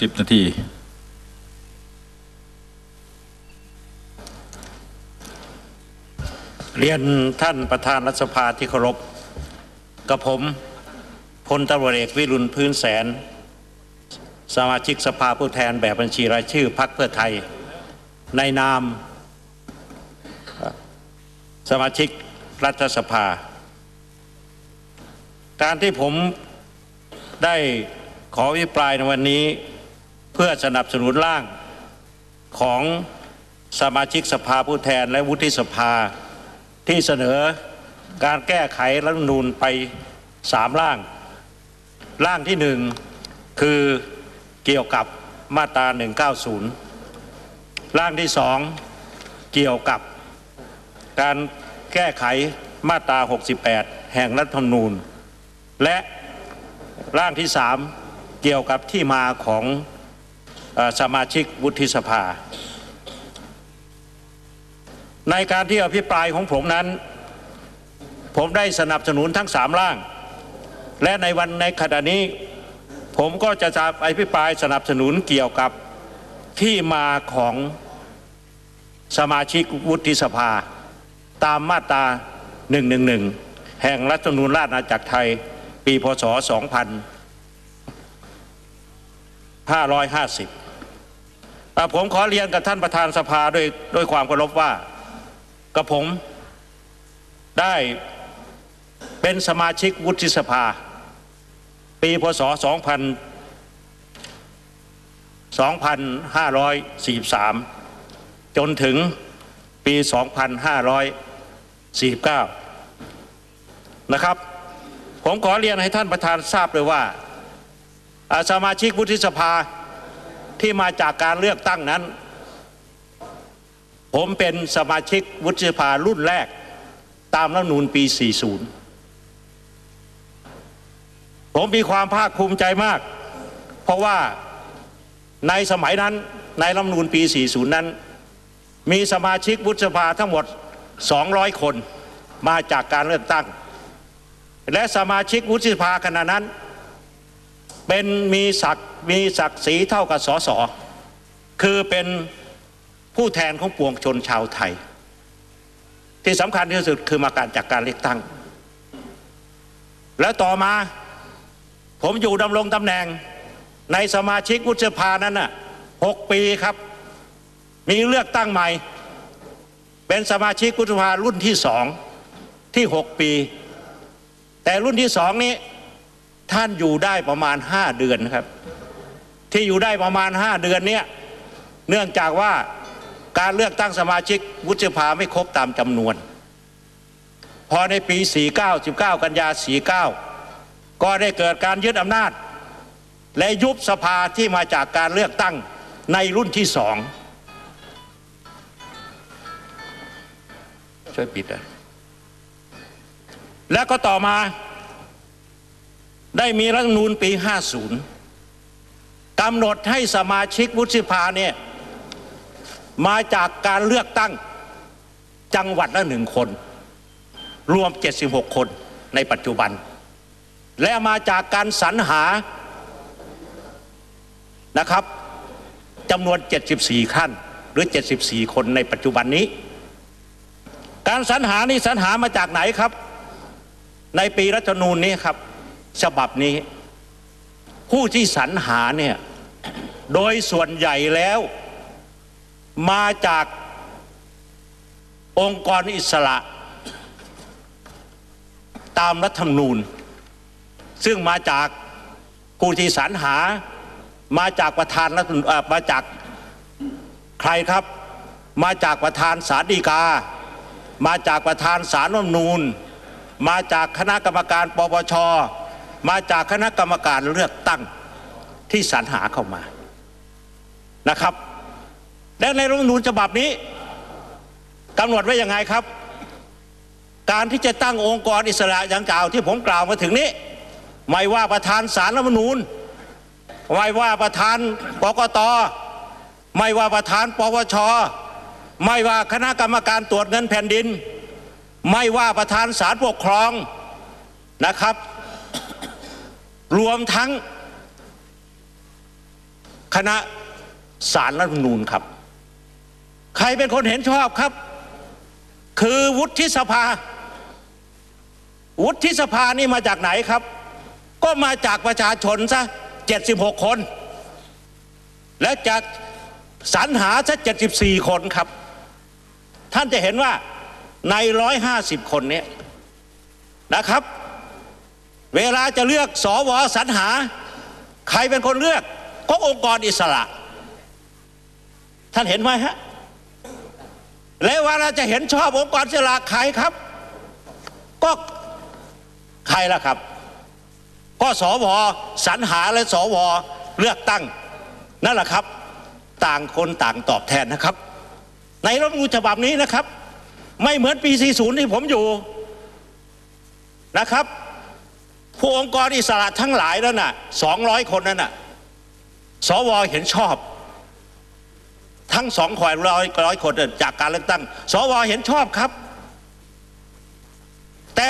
สิบนาที เรียนท่านประธานรัฐสภาที่เคารพกับผมพลตำรวจเอกวิรุณพื้นแสน สมาชิกสภาผู้แทนแบบบัญชีรายชื่อพรรคเพื่อไทย ในนาม สมาชิกรัฐสภา การที่ผมได้ขอวิปรายในวันนี้ เพื่อสนับสนุนร่างของสมาชิกสภาผู้แทนและวุฒิสภา ที่เสนอการแก้ไขรัฐมนูญไปสามร่าง ร่างที่หนึ่งคือเกี่ยวกับมาตรา 190 ร่างที่สองเกี่ยวกับการแก้ไขมาตรา 68 แห่งรัฐธรรมนูญ และร่างที่สามเกี่ยวกับที่มาของ สมาชิกวุฒิสภา ในการที่อภิปรายของผมนั้น ผมได้สนับสนุนทั้งสามร่าง และในวันในขณะนี้ ผมก็จะจะอภิปรายสนับสนุนเกี่ยวกับที่มาของสมาชิกวุฒิสภา ตามมาตรา 111 แห่งรัฐธรรมนูญราชอาณาจักรไทย ปีพศ 2550อะ ผมขอเรียนกับท่านประธานสภาด้วยด้วยความเคารพว่ากับผมได้เป็นสมาชิกวุฒิสภา ปีพศ 2000 2543 จนถึงปี 2549 นะครับ ผมขอเรียนให้ท่านประธานทราบเลยว่าอ่าสมาชิกวุฒิสภา ที่มาจากการเลือกตั้งนั้น ผมเป็นสมาชิกวุฒิสภารุ่นแรก ตามรัฐนูญปี 40 ผมมีความภาคภูมิใจมาก เพราะว่าในสมัยนั้นในรัฐนูญปี 40 นั้น มีสมาชิกวุฒิสภาทั้งหมด 200 คนมาจากการเลือกตั้ง และสมาชิกวุฒิสภาขณะนั้น เป็นมีศักดิ์มีศักดิ์ศรีเท่ากับสสคือเป็นผู้แทนของปวงชนชาวไทย ที่สำคัญที่สุดคือมาการจากการเลือกตั้ง แล้วต่อมาผมอยู่ดำรงตำแหน่งในสมาชิกวุฒิสภานั้นน่ะหกปีครับ มีเลือกตั้งใหม่ เป็นสมาชิกวุฒิสภารุ่นที่สองที่หกปี แต่รุ่นที่สองนี้ ท่านอยู่ได้ประมาณห้าเดือนครับ ที่อยู่ได้ประมาณห้าเดือนเนี้ยเนื่องจากว่าการเลือกตั้งสมาชิกวุฒิสภาไม่ครบตามจำนวน พอในปี 49 19 กันยา 49 ก็ได้เกิดการยึดอำนาจ และยุบสภาที่มาจากการเลือกตั้งในรุ่นที่สองช่วยปิดเลยแล้วก็ต่อมา ได้มีรัฐธรรมนูญปี 50กำหนดให้สมาชิกวุฒิสภาเนี่ยมาจากการเลือกตั้งจังหวัดละหนึ่งคน รวม 76 คนในปัจจุบัน และมาจากการสรรหานะครับจำนวน 74 ขั้นหรือ 74 คนในปัจจุบันนี้ การสรรหานี่สรรหามาจากไหนครับ ในปีรัฐธรรมนูญนี้ครับ ฉบับนี้ ผู้ที่สรรหาเนี่ยโดยส่วนใหญ่แล้ว มาจากองค์กรอิสระ ตามรัฐธรรมนูญ ซึ่งมาจากผู้ที่สรรหามาจากประธานรัฐมาจากใครครับ มาจากประธานศาลฎีกา มาจากประธานศาลรัฐธรรมนูญมาจากคณะกรรมการปปช มาจากคณะกรรมการเลือกตั้งที่สรรหาเข้ามานะครับ และในรัฐธรรมนูญฉบับนี้กำหนดไว้ยังไงครับ การที่จะตั้งองค์กรอิสระอย่างกล่าวที่ผมกล่าวมาถึงนี้ ไม่ว่าประธานสารรัฐธรรมนูญไม่ว่าประธานปกตไม่ว่าประธานปวช ไม่ว่าคณะกรรมการตรวจเงินแผ่นดิน ไม่ว่าประธานศาลปกครองนะครับ รวมทั้ง คณะสารรัฐมนูญครับ ใครเป็นคนเห็นชอบครับ คือวุฒิสภา วุฒิสภานี่มาจากไหนครับ ก็มาจากประชาชนซะ76 คน และจะสรรหาซะ74 คนครับ ท่านจะเห็นว่าใน 150 คนนี้นะครับ เวลาจะเลือกสวสรรหา ใครเป็นคนเลือกก็องค์กรอิสระ ท่านเห็นไหมฮะ และเวลาจะเห็นชอบองค์กรอิสระใครครับ ก็ใครล่ะครับ ก็สวสรรหาและสวเลือกตั้ง นั่นแหละครับ ต่างคนต่างตอบแทนนะครับ ในรัฐมนูญฉบับนี้นะครับ ไม่เหมือนปี 40 ที่ผมอยู่นะครับ ผู้องค์กรอิสระทั้งหลายแล้วน่ะ200คนนั่นน่ะสวเห็นชอบ ทั้งสองขอยร้อยร้อยคนจากการเลือกตั้ง สวเห็นชอบครับ แต่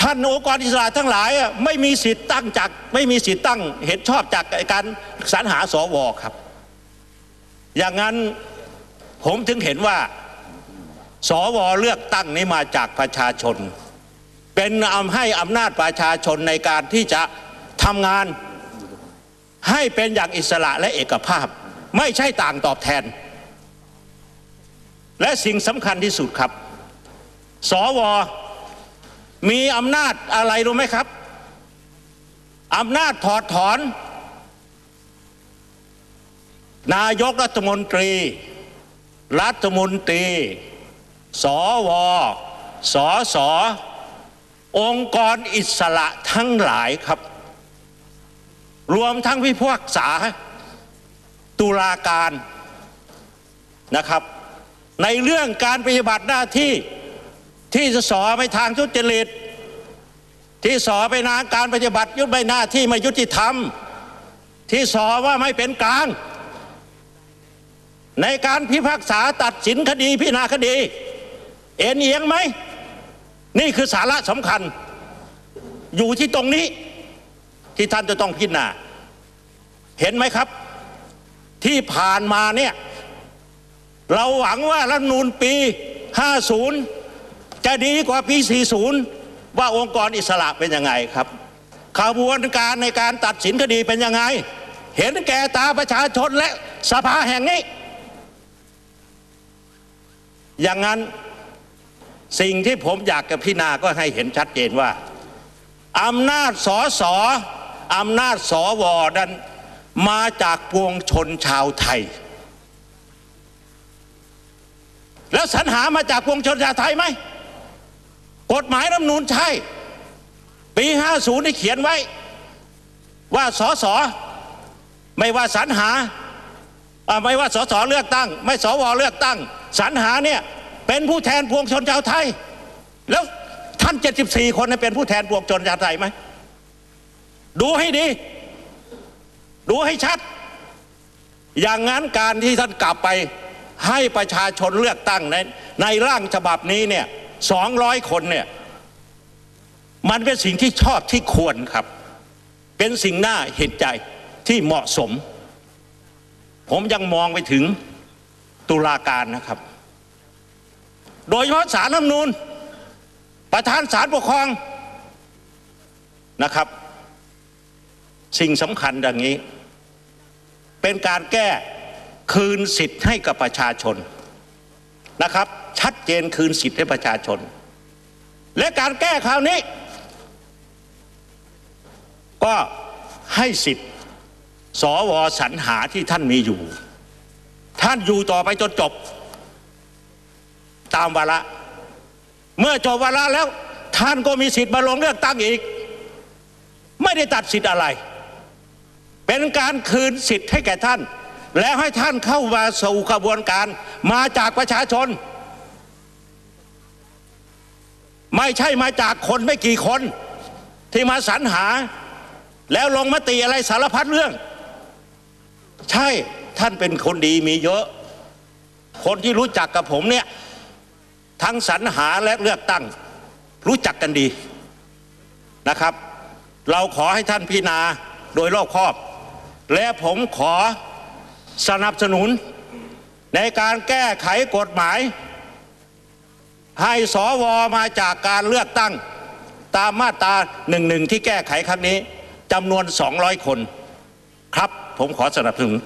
ท่านองค์กรอิสระทั้งหลายไม่มีสิทธิ์ตั้งจากไม่มีสิทธิ์ตั้งเห็นชอบจากการสรรหาสวครับ อย่างนั้นผมถึงเห็นว่า สวเลือกตั้งนี้มาจากประชาชน เป็นอำให้อำนาจประชาชนในการที่จะทำงานให้เป็นอย่างอิสระและเอกภาพ ไม่ใช่ต่างตอบแทน และสิ่งสำคัญที่สุดครับ สว มีอำนาจอะไรรู้ไหมครับอำนาจถอดถอน นายกรัฐมนตรี รัฐมนตรี สว สส องค์กรอิสระทั้งหลายครับ รวมทั้งพิพากษาตุลาการนะครับ ในเรื่องการปฏิบัติหน้าที่ที่จะสอไปทางทุจริต ที่สอไปนางการปฏิบัติยุติใบหน้าที่ไม่ยุติธรรม ที่สอว่าไม่เป็นกลาง ในการพิพากษาตัดสินคดีพิจารณาคดี เอ็นเอียงไหม นี่คือสาระสำคัญ อยู่ที่ตรงนี้ที่ท่านจะต้องพิจารณาเห็นไหมครับ ที่ผ่านมาเนี่ย เราหวังว่ารัฐนูลปี 50 จะดีกว่าปี 40 ว่าองค์กรอิสระเป็นยังไงครับขบวนการในการตัดสินคดีเป็นยังไง เห็นแก่ตาประชาชนและสภาแห่งนี้ อย่างนั้น สิ่งที่ผมอยากจะพิจารณาก็ให้เห็นชัดเจนว่าอำนาจสอสออำนาจสวนั้นมาจากปวงชนชาวไทย แล้วสรรหามาจากปวงชนชาวไทยไหมกฎหมายรัฐมนูญใช่ ปี 50ได้เขียนไว้ ว่าสอสอไม่ว่าสรรหาไม่ว่าสอสอเลือกตั้ง ไม่สวเลือกตั้งสรรหาเนี่ย เป็นผู้แทนปวงชนชาวไทย แล้วท่าน 74 คนเนี่เป็นผู้แทนปวงชนชาวไทยไหมดูให้ดี ดูให้ชัด อย่างนั้นการที่ท่านกลับไปให้ประชาชนเลือกตั้งในในร่างฉบับนี้เนี่ย200คนเนี่ยมันเป็นสิ่งที่ชอบที่ควรครับ เป็นสิ่งน่าเห็นใจที่เหมาะสม ผมยังมองไปถึงตุลาการนะครับ โดยเฉพาะสารรัฐมนูญประธานศาลปกครองนะครับ สิ่งสำคัญดังนี้ เป็นการแก้คืนสิทธิ์ให้กับประชาชนนะครับ ชัดเจนคืนสิทธิ์ให้ประชาชน และการแก้คราวนี้ ก็ให้สิทธิ์สวสรรหาที่ท่านมีอยู่ ท่านอยู่ต่อไปจนจบ ตามวาระ เมื่อจบวาระแล้ว ท่านก็มีสิทธิ์มาลงเลือกตั้งอีก ไม่ได้ตัดสิทธิ์อะไร เป็นการคืนสิทธิ์ให้แก่ท่าน แล้วให้ท่านเข้ามาสู่กระบวนการมาจากประชาชน ไม่ใช่มาจากคนไม่กี่คน ที่มาสรรหา แล้วลงมติอะไรสารพัดเรื่อง ใช่ท่านเป็นคนดีมีเยอะ คนที่รู้จักกับผมเนี่ย ทั้งสรรหาและเลือกตั้ง รู้จักกันดีนะครับ เราขอให้ท่านพิจารณาโดยรอบคอบ และผมขอสนับสนุนในการแก้ไขกฎหมาย ให้สวมาจากการเลือกตั้งตามมาตราหนึ่งหนึ่งที่แก้ไขครั้งนี้จำนวน 200 คน ครับผมขอสนับสนุน